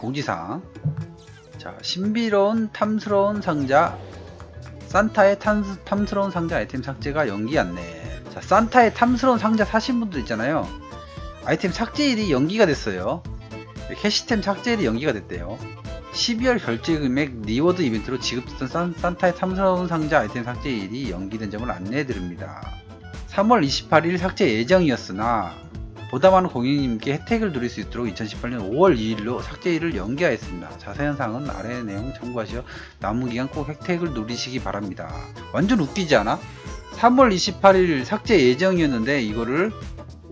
공지사항 자 신비로운 탐스러운 상자. 산타의 탐스, 탐스러운 상자 아이템 삭제가 연기 안내. 자 산타의 탐스러운 상자 사신 분들 있잖아요. 아이템 삭제일이 연기가 됐어요. 캐시템 삭제일이 연기가 됐대요. 12월 결제 금액 리워드 이벤트로 지급됐던 산, 산타의 탐스러운 상자 아이템 삭제일이 연기된 점을 안내해드립니다. 3월 28일 삭제 예정이었으나 보다 많은 고객님께 혜택을 누릴 수 있도록 2018년 5월 2일로 삭제일을 연기하였습니다. 자세한 사항은 아래 내용 참고하시어 남은 기간 꼭 혜택을 누리시기 바랍니다. 완전 웃기지 않아? 3월 28일 삭제 예정이었는데 이거를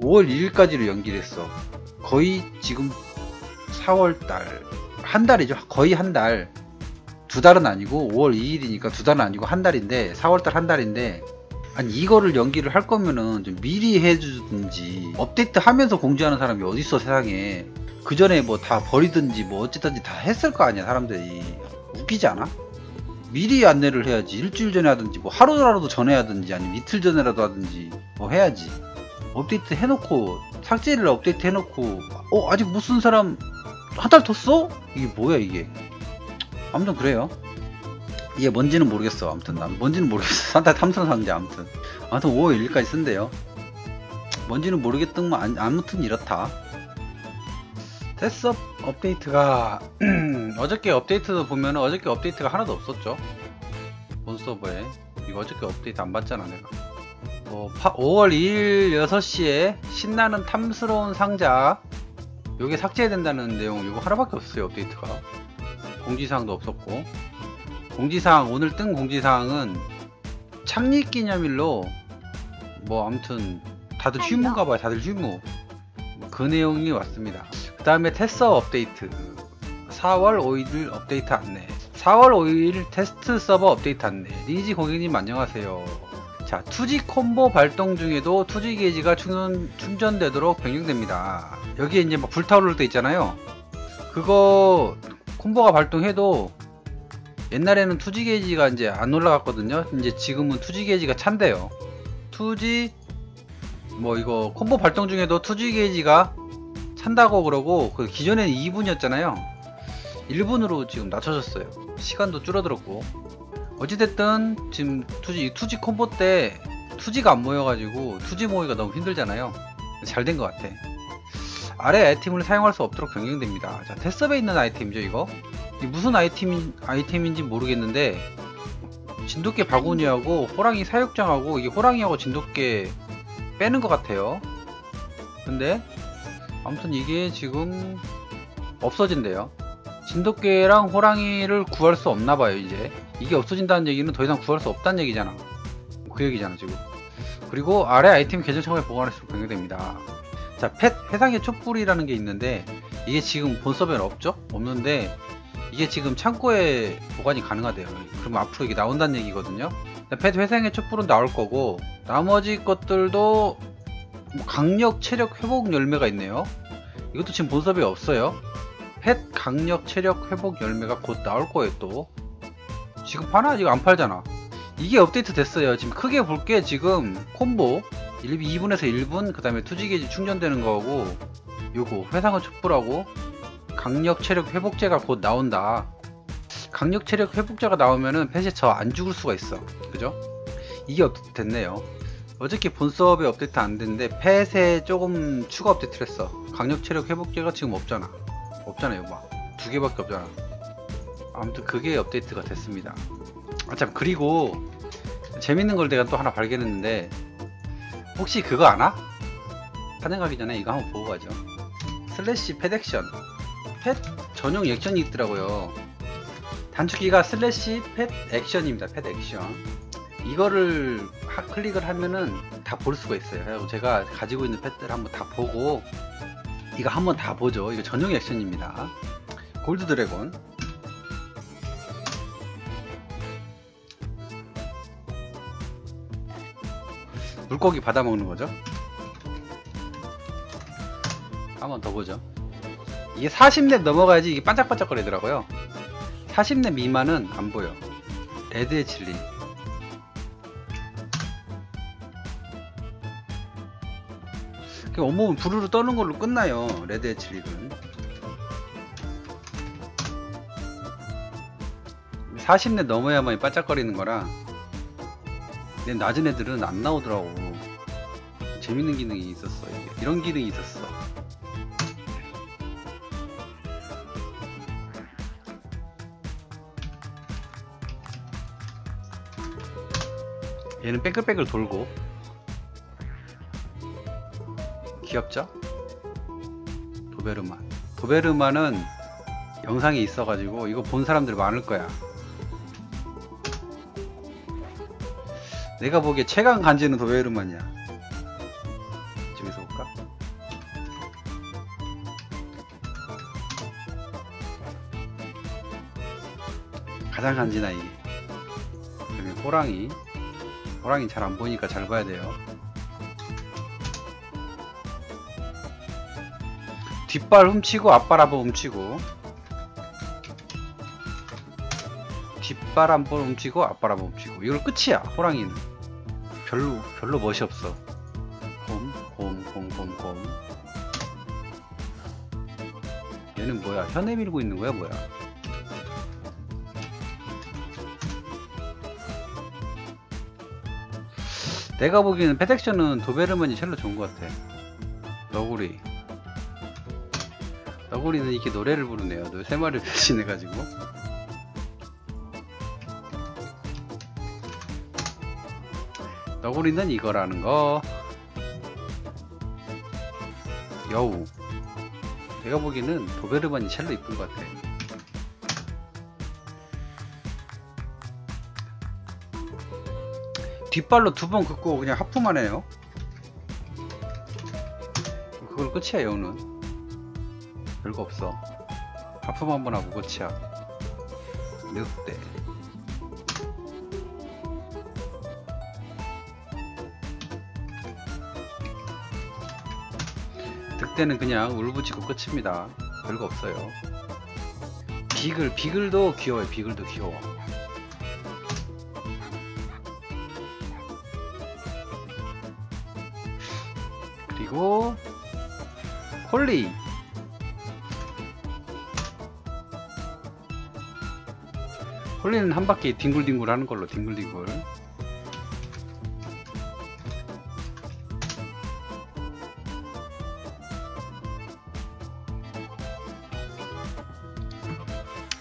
5월 2일까지로 연기를 했어. 거의 지금 4월달 한 달이죠. 거의 한 달. 두 달은 아니고 5월 2일이니까 두 달은 아니고 한 달인데 4월달 한 달인데 아니 이거를 연기를 할 거면은 좀 미리 해주든지 업데이트 하면서 공지하는 사람이 어딨어 세상에. 그 전에 뭐 다 버리든지 뭐 어쨌든지 다 했을 거 아니야 사람들이. 웃기지 않아? 미리 안내를 해야지. 일주일 전에 하든지 뭐 하루라도 전에 하든지 아니면 이틀 전에라도 하든지 뭐 해야지. 업데이트 해놓고 삭제를 업데이트 해놓고 어 아직 못 쓴 사람 한달 뒀어? 이게 뭐야 이게? 아무튼 그래요 이게 뭔지는 모르겠어 아무튼. 난 뭔지는 모르겠어. 산타 탐선 상자 아무튼. 아무튼 5월 1일까지 쓴대요. 뭔지는 모르겠더만 아무튼 이렇다. 테스업 업데이트가 어저께 업데이트 보면 어저께 업데이트가 하나도 없었죠. 본 서버에. 이거 어저께 업데이트 안 받잖아 내가. 어, 5월 2일 6시에 신나는 탐스러운 상자. 요게 삭제된다는 내용 이거 하나밖에 없어요 업데이트가. 공지사항도 없었고 공지사항 오늘 뜬 공지사항은 창립 기념일로 뭐 아무튼 다들 휴무인가봐요. 다들 휴무. 그 내용이 왔습니다. 그 다음에 테스터 업데이트. 4월 5일 업데이트 안내. 4월 5일 테스트 서버 업데이트 안내. 리지 고객님 안녕하세요. 자 투지 콤보 발동 중에도 투지 게이지가 충전, 충전되도록 변경됩니다. 여기에 이제 막 불타오를 때 있잖아요. 그거 콤보가 발동해도 옛날에는 투지 게이지가 이제 안 올라갔거든요. 이제 지금은 투지 게이지가 찬대요. 투지 뭐 이거 콤보 발동 중에도 투지 게이지가 찬다고 그러고 그 기존에는 2분이었잖아요. 1분으로 지금 낮춰졌어요. 시간도 줄어들었고. 어찌됐든 지금 투지 투지 콤보 때 투지가 안 모여가지고 투지 모이가 너무 힘들잖아요. 잘 된 것 같아. 아래 아이템을 사용할 수 없도록 변경됩니다. 자 테스업에 있는 아이템이죠 이거 무슨 아이템인, 아이템인지 모르겠는데 진돗개 바구니하고 호랑이 사육장하고 이게 호랑이하고 진돗개 빼는 것 같아요. 근데 아무튼 이게 지금 없어진대요. 진돗개랑 호랑이를 구할 수 없나봐요 이제. 이게 없어진다는 얘기는 더 이상 구할 수 없다는 얘기잖아. 그 얘기잖아 지금. 그리고 아래 아이템 계정 창고에 보관할수록 변경됩니다. 자, 펫 해상의 촛불이라는 게 있는데 이게 지금 본 서버에는 없죠? 없는데 이게 지금 창고에 보관이 가능하대요. 그러면 앞으로 이게 나온다는 얘기거든요. 펫 회상의 촛불은 나올 거고 나머지 것들도 뭐 강력 체력 회복 열매가 있네요. 이것도 지금 본 서버에 없어요. 펫 강력 체력 회복 열매가 곧 나올 거예요 또. 지금 파나? 이거 안 팔잖아. 이게 업데이트 됐어요. 지금 크게 볼게 지금 콤보 2분에서 1분 그 다음에 투지게이지 충전되는 거고 요거 회상은 촛불하고 강력 체력 회복제가 곧 나온다. 강력 체력 회복제가 나오면은 펫이 저 안 죽을 수가 있어. 그죠? 이게 업데이트 됐네요. 어저께 본 서버에 업데이트 안 됐는데 펫에 조금 추가 업데이트를 했어. 강력 체력 회복제가 지금 없잖아. 없잖아요 막두 개밖에 없잖아. 아무튼 그게 업데이트가 됐습니다. 아참 그리고 재밌는 걸 내가 또 하나 발견했는데 혹시 그거 아나? 가기 전에 이거 한번 보고 가죠. 슬래시 펫 액션 펫 전용 액션이 있더라고요. 단축키가 슬래시 펫 액션입니다. 펫 액션. 이거를 하, 클릭을 하면은 다 볼 수가 있어요. 제가 가지고 있는 펫들 한번 다 보고 이거 한번 다 보죠. 이거 전용 액션입니다. 골드 드래곤. 물고기 받아 먹는 거죠. 한번 더 보죠. 이게 40렙 넘어가야지 이게 반짝반짝거리더라고요. 40렙 미만은 안 보여. 레드의 진리. 온몸은 부르르 떠는 걸로 끝나요 레드의 진리는 40렙 넘어야만 반짝거리는 거라 근데 낮은 애들은 안 나오더라고. 재밌는 기능이 있었어 이게. 이런 기능이 있었어. 얘는 뺑글뺑글 돌고. 귀엽죠? 도베르만. 도베르만은 영상이 있어가지고 이거 본 사람들 많을 거야. 내가 보기에 최강 간지는 도베르만이야. 이쪽에서 볼까? 가장 간지나 이게. 그다음에 호랑이 호랑이 잘 안 보이니까 잘 봐야 돼요. 뒷발 훔치고 앞발 한번 훔치고. 뒷발 한번 훔치고 앞발 한번 훔치고. 이걸 끝이야 호랑이는. 별로 별로 멋이 없어. 곰곰곰곰곰. 얘는 뭐야? 현에 밀고 있는 거야 뭐야 내가 보기에는 페덱션은 도베르만이 첼로 좋은 것 같아. 너구리. 너구리는 이렇게 노래를 부르네요. 너세 마리를 배신해가지고. 너구리는 이거라는 거. 여우. 내가 보기에는 도베르만이 첼로 이쁜 것 같아 뒷발로 두 번 긋고 그냥 하프만 해요. 그걸 끝이야 여우는. 별거 없어. 하품 한 번 하고 끝이야. 늑대. 늑대는 그냥 울부짖고 끝입니다. 별거 없어요. 비글 비글도 귀여워요. 비글도 귀여워 그리고 홀리. 홀리는 한 바퀴 뒹굴뒹굴 하는 걸로 뒹굴뒹굴.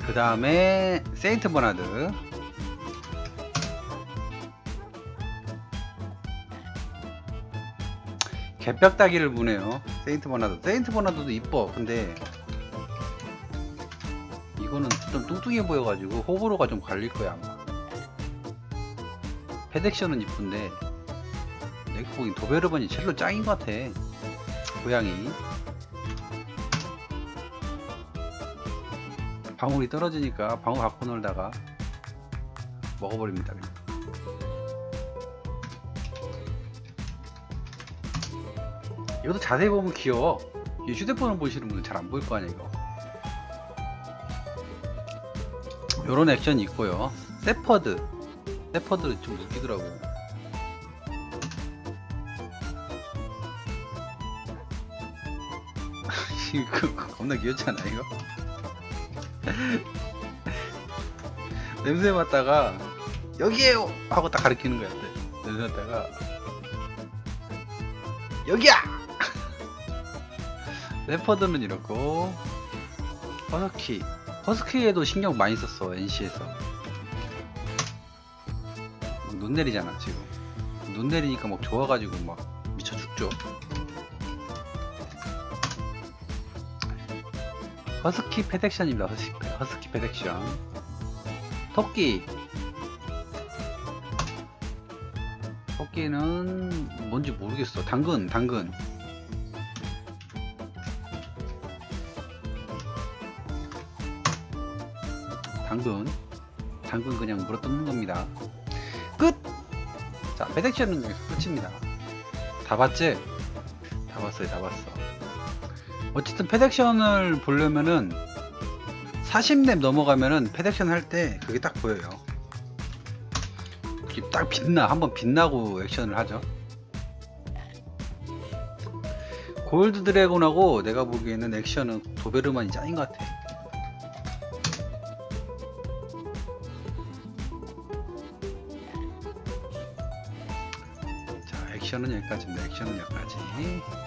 그 다음에 세인트 버나드 개벽다기를 부네요. 세인트 버나드 세인트 버나드도 이뻐. 근데 이거는 좀 뚱뚱해 보여가지고 호불호가 좀 갈릴 거야 아마. 페덱션은 이쁜데 보기엔 도베르반이 첼로 짱인 것 같아 고양이. 방울이 떨어지니까 방울 갖고 놀다가 먹어버립니다 그냥 이것도 자세히 보면 귀여워. 이 휴대폰을 보시는 분은 잘 안 보일 거 아니야 이거. 요런 액션이 있고요. 세퍼드. 세퍼드 좀 웃기더라고 이거 겁나 귀엽잖아 이거. 냄새 맡다가 여기에요! 하고 딱 가리키는 거야 냄새 맡다가 여기야 레퍼드는 이렇고 허스키. 허스키에도 신경 많이 썼어 NC에서. 눈 내리잖아 지금. 눈 내리니까 막 좋아가지고 막 미쳐 죽죠. 허스키 패덱션입니다 허스키, 허스키 패덱션. 토끼. 토끼는 뭔지 모르겠어. 당근 당근 당근. 당근 그냥 물어뜯는 겁니다. 끝! 자 패덱션은 여기서 끝입니다. 다 봤지? 다 봤어요 다 봤어. 어쨌든 패덱션을 보려면은 40렙 넘어가면은 패덱션 할 때 그게 딱 보여요. 이렇게 딱 빛나 한번 빛나고 액션을 하죠. 골드 드래곤하고 내가 보기에는 액션은 도베르만이 짱인 것 같아 액션은 여기까지입니다. 액션은 여기까지.